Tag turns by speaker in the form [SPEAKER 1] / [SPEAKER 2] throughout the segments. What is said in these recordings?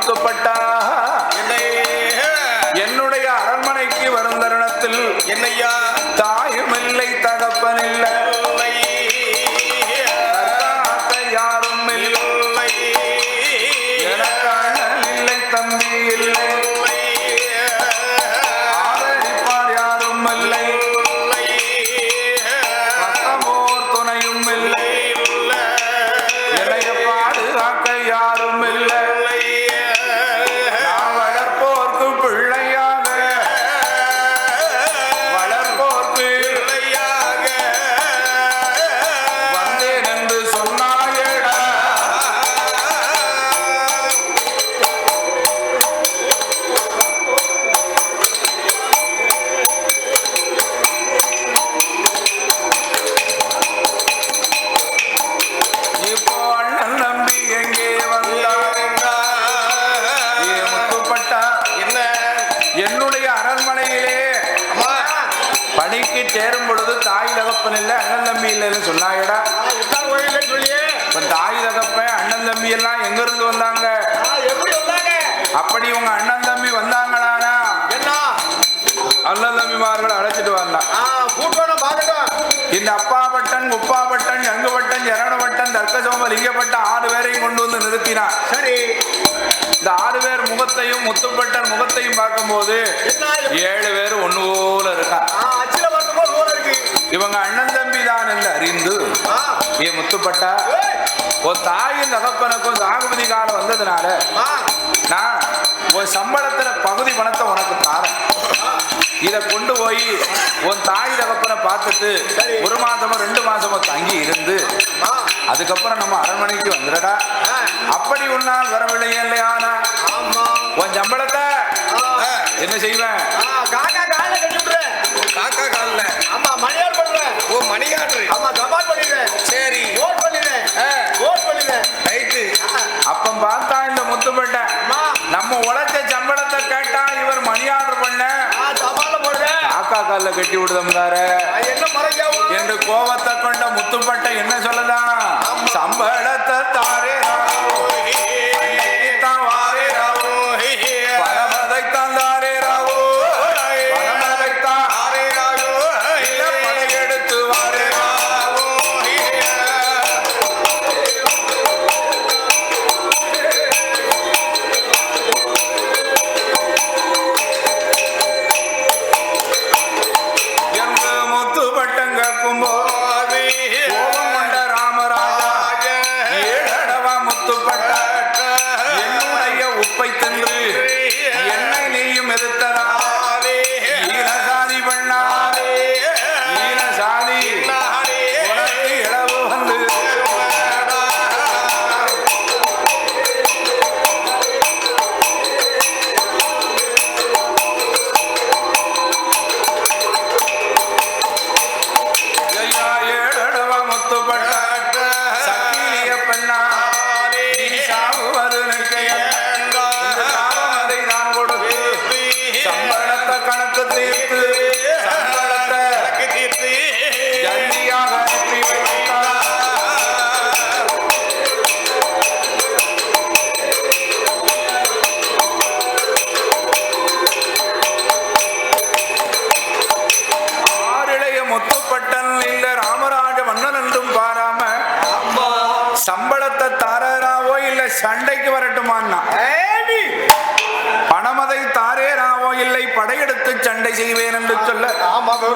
[SPEAKER 1] கொடுக்கப்பட்டார் மன்னாபட்டன் குப்பாபட்டன் சங்குபட்டன் ஜரணபட்டன் தர்க்கசோம லிங்கப்பட்டன் ஆறு பேரையும் கொண்டு வந்து நிறுத்தினார்.
[SPEAKER 2] சரி
[SPEAKER 1] இந்த ஆறு பேர் முகத்தையும் முத்துப்பட்டன் முகத்தையும் பார்க்கும்போது ஏழு பேர் ஒண்ணு போல
[SPEAKER 2] இருக்கா.
[SPEAKER 1] இவங்க அண்ணன் தம்பி தான் என்று அறிந்து. ஏ முத்துப்பட்டா. ஒரு தாயின் தகப்பனுக்கும் சாகுபதி காலம் வந்ததுனால நான் ஒரு சம்பளத்துல பகுதி பணத்தை உனக்கு தாரேன். இதை கொண்டு போய் உன் தாய் தகப்பனை பார்த்துட்டு ஒரு மாசமோ ரெண்டு மாசமோ தங்கி இருந்து அதுக்கப்புறம் நம்ம அரண்மனைக்கு வந்துடடா அப்படி உன்னால் வரவில்லையே இல்லையானா உன் சம்பளத்தை என்ன செய்வேன்?
[SPEAKER 2] அமிர்தம் தர.
[SPEAKER 1] என்று கோபத்தை கொண்ட முத்துப்பட்ட என்ன சொல்லலாம்? சம்பளத்தை தாரே.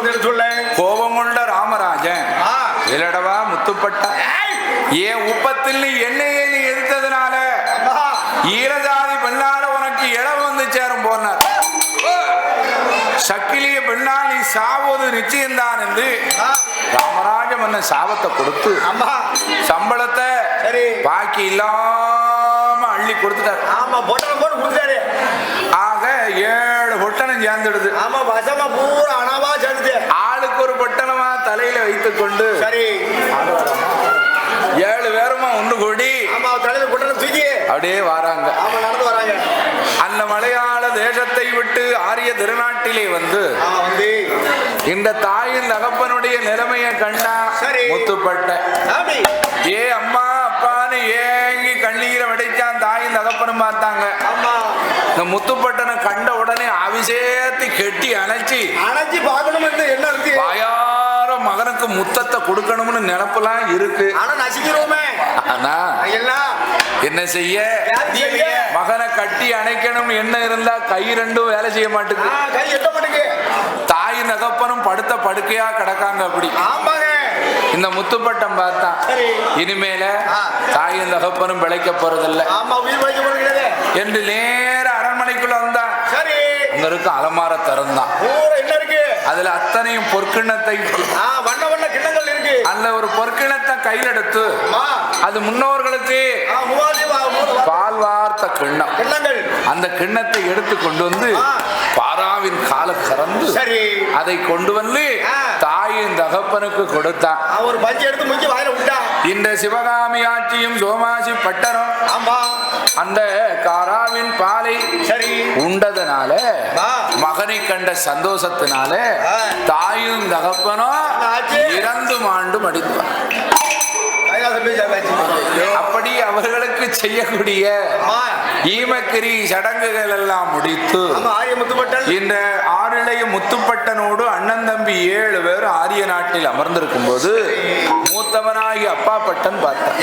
[SPEAKER 1] வந்துட்டு சொல்ல. கோபம் கொண்ட ராமராஜன் இல்லடவா முத்துப்பட்ட. ஏன் உப்பத்தில் என்னையே நீ எதிர்த்ததுனால ஈரஜாதி பெண்ணால உனக்கு இடம் வந்து சேரும் போனார். சக்கிலிய பெண்ணா நீ சாவது நிச்சயம்தான் என்று ராமராஜ மன்னன் சாபத்தை கொடுத்து சம்பளத்தை பாக்கி இல்லாம அள்ளி கொடுத்துட்டாரு.
[SPEAKER 2] ஆமா போட்டு போட்டு
[SPEAKER 1] ஆக ஏன் தலையில சேர்ந்துடுது.
[SPEAKER 2] சேர்ந்து
[SPEAKER 1] ஆளுக்கு ஒரு பொட்டணமா தலையில வைத்துக் கொண்டு ஏழு பேருமா ஒன்று கூடி அப்படியே வராங்க.
[SPEAKER 2] அந்த மலையாள தேசத்தை விட்டு
[SPEAKER 1] ஆரிய திருநாட்டிலே வந்து இந்த தாயின் தகப்பனுடைய நிலைமையை கண்டா முத்துப்பட்ட. ஏ அம்மா அப்பான்னு ஏங்கி கண்ணீரை வெடிச்சான் தாயின் தகப்பனும் பார்த்தாங்க.
[SPEAKER 2] அம்மா
[SPEAKER 1] இந்த முத்துப்பட்டனை கண்ட உடனே அபிஷேகத்தை கெட்டி அணைச்சி
[SPEAKER 2] அணைச்சி பார்க்கணும் என்ன இருக்கு
[SPEAKER 1] மகனுக்கு முத்தத்தை கொடுக்கணும்னு நினப்பெல்லாம் இருக்கு.
[SPEAKER 2] ஆனா நசிக்கிறோமே.
[SPEAKER 1] ஆனா என்ன செய்ய? மகனை கட்டி அணைக்கணும் என்ன இருந்தா கை ரெண்டும் வேலை செய்ய மாட்டேங்குது தாய் நகப்பனும் படுத்த படுக்கையா கிடக்காங்க அப்படி.
[SPEAKER 2] ஆமாங்க.
[SPEAKER 1] இந்த முத்துப்பட்டம் பார்த்தான்
[SPEAKER 2] சரி.
[SPEAKER 1] இனிமேல. தாயும் தகப்பனும் பிழைக்க போறதில்ல. என்று நேர
[SPEAKER 2] சரி.
[SPEAKER 1] அங்க இருக்க அலமார திறந்தான்.
[SPEAKER 2] பூரா என்ன இருக்கு?
[SPEAKER 1] அதுல அத்தனையும் பொற்கிண்ணத்தை
[SPEAKER 2] ஆ வண்ண வண்ண கிண்ணங்கள் இருக்கு.
[SPEAKER 1] அந்த ஒரு பொற்கிணத்தை கையில் எடுத்து அது முன்னோர்களுக்கு பால் வார்த்த கிண்ணம். அந்த கிண்ணத்தை எடுத்து கொண்டு வந்து. பாராவின் கால கறந்து
[SPEAKER 2] சரி.
[SPEAKER 1] அதை கொண்டு வந்து. தாயின் தகப்பனுக்கு கொடுத்தான்.
[SPEAKER 2] ஒரு பஞ்சு எடுத்து முக்கி வாயில விட்டா
[SPEAKER 1] இந்த சிவகாமி ஆட்சியும் சோமாசி பட்டரும்
[SPEAKER 2] ஆமா
[SPEAKER 1] அந்த காராவின் பாலை
[SPEAKER 2] சரி
[SPEAKER 1] உண்டதுனால. மகனை கண்ட சந்தோஷத்தினால. தாயும் தகப்பனும்
[SPEAKER 2] ஆச்சு.
[SPEAKER 1] இறந்து மாண்டு அப்படி அவர்களுக்கு செய்யக்கூடிய ஈமக்கிரி சடங்குகள் எல்லாம் முடித்து இந்த ஆறிளைய முத்துப்பட்டனோடு அண்ணன் தம்பி ஏழு பேர் ஆரிய நாட்டில் அமர்ந்திருக்கும் போது மூத்தவனாகி அப்பா பட்டன் பார்த்தான்.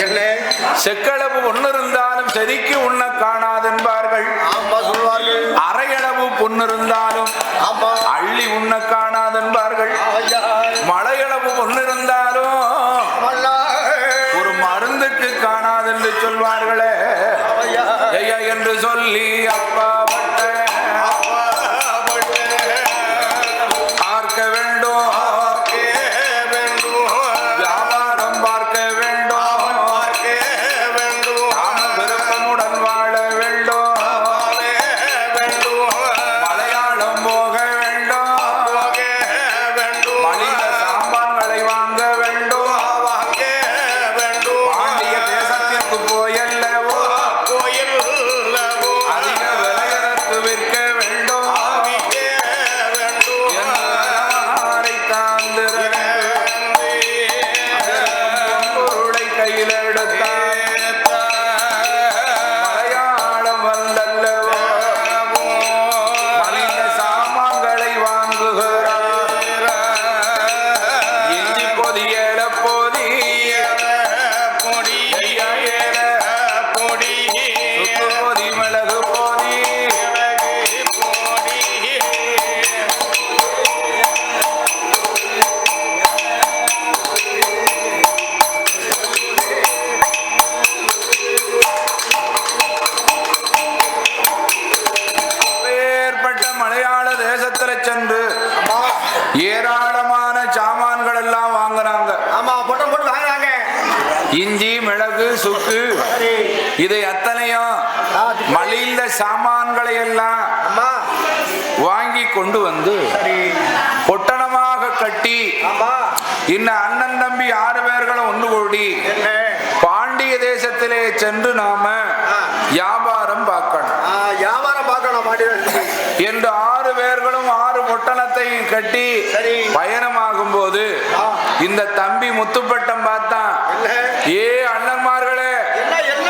[SPEAKER 1] செக்களவு ஒன்று இருந்தாலும் செதுக்கி உண்ண காணாதென்பார்கள் அரையளவு பொண்ணு இருந்தாலும் அள்ளி உண்ண காணாதென்பார்கள் சாமான்களை எல்லாம் வாங்கி கொண்டு வந்து பொட்டணமாக கட்டி
[SPEAKER 2] ஆமா.
[SPEAKER 1] இன்ன அண்ணன் தம்பி ஆறு பேர்களும் ஒன்று கூடி பாண்டிய தேசத்திலே சென்று நாம. வியாபாரம் பார்க்கணும்.
[SPEAKER 2] வியாபாரம் பார்க்கணும்
[SPEAKER 1] என்று ஆறு பேர்களும் ஆறு பொட்டணத்தை கட்டி. பயணமாகும் போது. இந்த தம்பி முத்துப்பட்டம் பார்த்தான். ஏ அண்ணன்மார்களே.
[SPEAKER 2] என்ன என்ன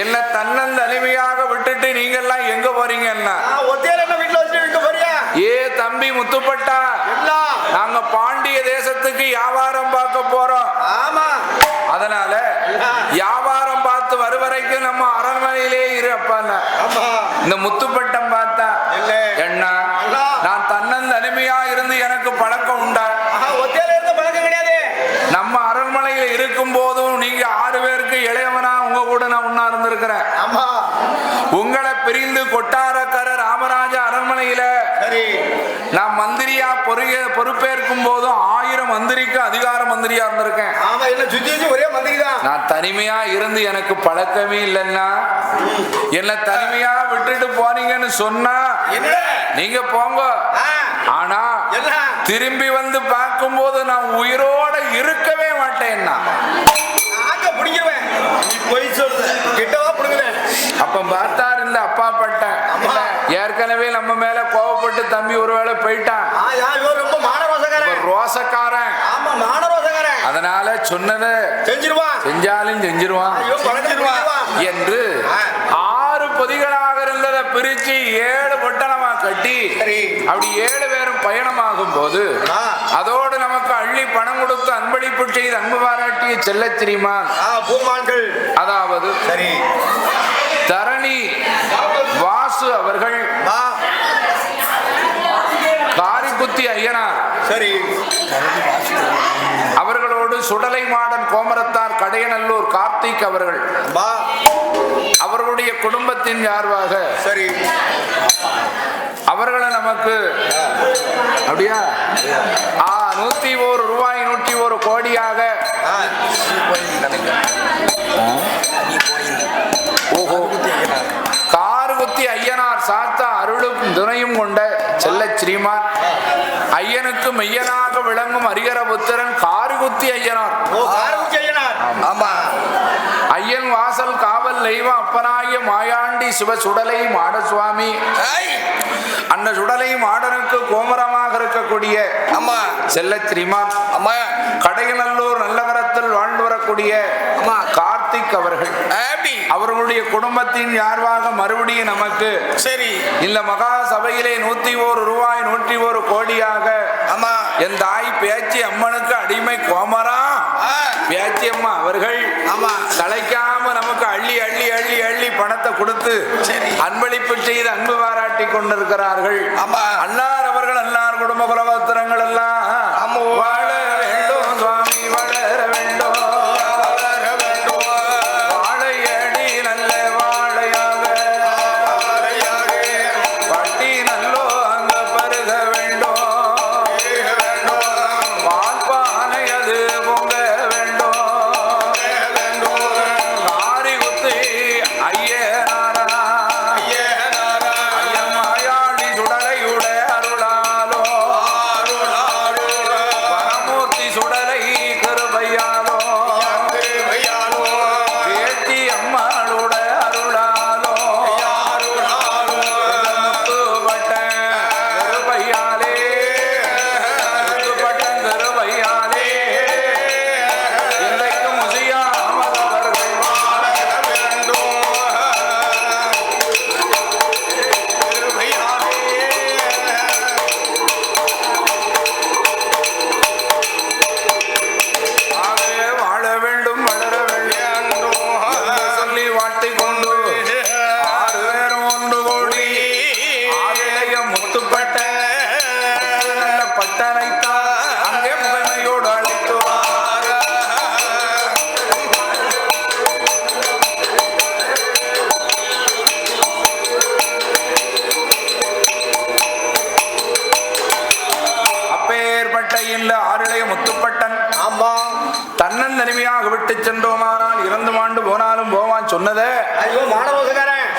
[SPEAKER 1] என்ன தன்னன் தனிமையாக விட்டுட்டு நீங்க எல்லாம் எங்க போறீங்க என்ன
[SPEAKER 2] ஆ, ஒத்தையில என்ன வீட்டுல வச்சுட்டு வைக்க போறியா
[SPEAKER 1] ஏ தம்பி முத்துப்பட்டா. நாங்க பாண்டிய தேசத்துக்கு வியாபாரம் பார்க்க போறோம்.
[SPEAKER 2] ஆமா.
[SPEAKER 1] அதனால வியாபாரம் பார்த்து வரும் வரைக்கும் நம்ம அரண்மனையிலே இரு இந்த முத்துப்பட்டம் பார்த்தா. என்ன. நான் தன்னன் தனிமையா இருந்து எனக்கு பழக்கம் உண்டா?
[SPEAKER 2] பழக்கம் கிடையாது.
[SPEAKER 1] நம்ம அரண்மனையில இருக்கும் போதும் நீங்க ஆறு பேருக்கு இளையவனா உங்க கூட நான் ஒன்னா இருந்திருக்கிறேன். உங்களை பிரிந்து கொட்டாரக்கர ராமராஜ அரண்மனையில
[SPEAKER 2] சரி
[SPEAKER 1] நான் மந்திரியா பொறுக பொறுப்பேற்கும் போதும். ஆயிரம் மந்திரிக்கு அதிகார மந்திரியா இருந்திருக்கேன்.
[SPEAKER 2] ஆமா என்ன சுத்தி ஒரே மந்திரி தான்.
[SPEAKER 1] நான் தனிமையா இருந்து எனக்கு பழக்கமே இல்லைன்னா என்ன தனிமையா விட்டுட்டு போனீங்கன்னு சொன்னா நீங்க போங்க. ஆனா திரும்பி வந்து பார்க்கும்போது நான் உயிரோட இருக்கவே மாட்டேன்னா? அப்ப பார்த்தார் இந்த அப்பா பட்டன். ஏற்கனவே நம்ம மேல கோவப்பட்டு தம்பி ஒருவேளை போயிட்டான். ரோசக்காரன். அதனால சொன்னதை
[SPEAKER 2] செஞ்சிருவான்.
[SPEAKER 1] செஞ்சாலும் செஞ்சிருவான். என்று. ஆறு பொதிகளாக இருந்ததை பிரிச்சு ஏழு பொட்டணமா கட்டி
[SPEAKER 2] சரி.
[SPEAKER 1] அப்படி ஏழு பேரும் பயணமாகும் போது. அதோடு நமக்கு அள்ளி பணம் கொடுத்து அன்பளிப்பு செய்து அன்பு பாராட்டிய
[SPEAKER 2] ஆ, பூமான்கள்.
[SPEAKER 1] அதாவது
[SPEAKER 2] சரி.
[SPEAKER 1] தரணி வாசு அவர்கள். காரிக்குத்தி ஐயனார்.
[SPEAKER 2] சரி.
[SPEAKER 1] அவர்களோடு சுடலை மாடன் கோமரத்தார் கடையநல்லூர் கார்த்திக் அவர்கள். அவர்களுடைய குடும்பத்தின் யார்வாக?
[SPEAKER 2] சரி.
[SPEAKER 1] அவர்களை நமக்கு. அப்படியா? ஆ நூத்தி ஒரு ரூபாய் நூற்றி ஒரு கோடியாக. ஓஹோ. கார்குத்தி ஐயனார் சாத்தா அருளும் துணையும் கொண்ட செல்ல ஸ்ரீமான். ஐயனுக்கு மெய்யனாக விளங்கும் அரிகர புத்திரன் கார்குத்தி ஐயனார்.
[SPEAKER 2] ஆமா.
[SPEAKER 1] ஐயன் வாசல் காவல் தெய்வம் அப்பனாகிய மாயாண்டி சிவ சுடலை மாடசுவாமி.
[SPEAKER 3] ஏய்,
[SPEAKER 1] அந்த சுடலை மாடனுக்கு கோமரமாக இருக்கக்கூடிய
[SPEAKER 3] அம்மா
[SPEAKER 1] செல்ல ஸ்ரீமான்.
[SPEAKER 3] அம்மா
[SPEAKER 1] கடையநல்லூர் நல்லகரத்தில் வாழ்ந்து வரக்கூடிய
[SPEAKER 3] ஆமா.
[SPEAKER 1] அவர்கள். அவர்களுடைய குடும்பத்தின் யார்வாக மறுபடியும் நமக்கு
[SPEAKER 3] சரி.
[SPEAKER 1] இந்த மகா சபையிலே நூத்தி ஒரு ரூபாய் நூற்றி ஒரு கோடியாக என் தாய் பேச்சி அம்மனுக்கு அடிமை கோமரா. பேச்சி அம்மா அவர்கள்
[SPEAKER 3] ஆமா.
[SPEAKER 1] கலைக்காம நமக்கு அள்ளி அள்ளி அள்ளி அள்ளி பணத்தை கொடுத்து. அன்பளிப்பு செய்து அன்பு பாராட்டி கொண்டிருக்கிறார்கள். அன்னார் அவர்கள் அன்னார் குடும்ப குலகோத்திரங்கள் எல்லாம்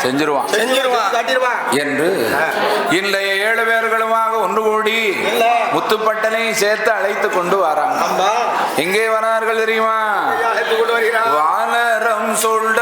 [SPEAKER 1] செஞ்சிருவான்.
[SPEAKER 2] செஞ்சிருவான்.
[SPEAKER 1] என்று இன்றைய ஏழு பேர்களுமாக ஒன்று கூடி
[SPEAKER 2] இல்ல.
[SPEAKER 1] முத்துப்பட்டனை சேர்த்து அழைத்து கொண்டு வராங்க.
[SPEAKER 2] ஆமா
[SPEAKER 1] எங்கே வரார்கள் தெரியுமா? வானரம் சொல்ட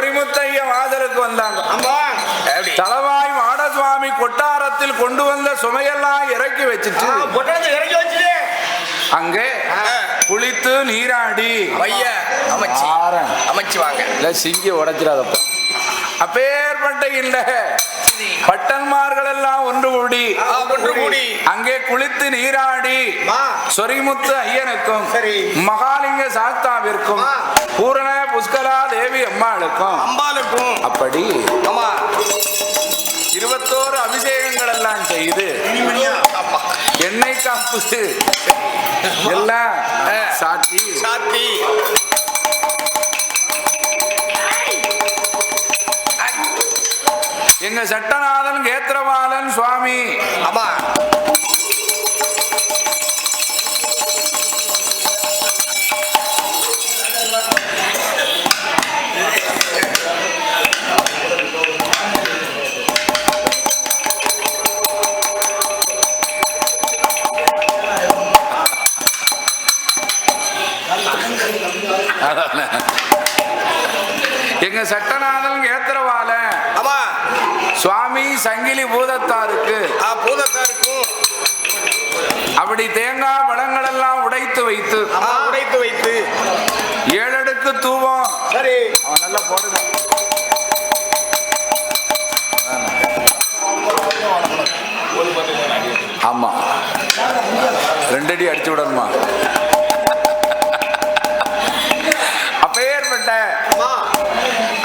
[SPEAKER 1] சொரிமுத்தைய வாசலுக்கு வந்தாங்க. தலவாய் மாடசுவாமி கொட்டாரத்தில் கொண்டு வந்த சுமையெல்லாம் இறக்கி வச்சுட்டு
[SPEAKER 2] இறக்கி வச்சுட்டு.
[SPEAKER 1] அங்கே குளித்து நீராடி.
[SPEAKER 3] அமைச்சு வாங்க.
[SPEAKER 1] இல்ல சிங்கி உடைச்சிடாதப்பா. அப்பேற்பட்ட இந்த பட்டன்மார்கள் எல்லாம் ஒன்று கூடி.
[SPEAKER 3] ஒன்று கூடி.
[SPEAKER 1] அங்கே குளித்து நீராடி. சொரிமுத்து ஐயனுக்கும்
[SPEAKER 2] சரி.
[SPEAKER 1] மகாலிங்க சாஸ்தாவிற்கும். பூரண புஷ்கலா தேவி அம்மாளுக்கும்.
[SPEAKER 3] அம்பாளுக்கும்
[SPEAKER 1] அப்படி
[SPEAKER 3] ஆமா.
[SPEAKER 1] இருபத்தோரு அபிஷேகங்கள் எல்லாம் செய்து எண்ணெய் காப்பு. எல்லாம் சாட்சி
[SPEAKER 3] சாத்தி.
[SPEAKER 1] எங்க சட்டநாதன் கேத்திரபாலன் சுவாமி
[SPEAKER 3] ஆமா.
[SPEAKER 1] எங்க சட்டநாதன்
[SPEAKER 3] ஆமா
[SPEAKER 1] சுவாமி சங்கிலி பூதத்தாருக்கு.
[SPEAKER 3] ஆ பூதத்தாருக்கும்
[SPEAKER 1] அப்படி தேங்காய் பழங்கள் எல்லாம் உடைத்து வைத்து
[SPEAKER 3] உடைத்து வைத்து.
[SPEAKER 1] ஏழடுக்கு தூவம்.
[SPEAKER 2] சரி.
[SPEAKER 1] அவன் நல்லா போடுங்க. ஆமா. ரெண்டு அடி அடிச்சு விடணுமா?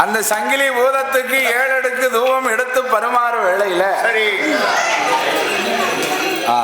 [SPEAKER 1] அந்த சங்கிலி பூதத்துக்கு ஏழு அடுக்கு தூவம் எடுத்து பருமாறு வேளையில
[SPEAKER 2] சரி.
[SPEAKER 1] ஆ.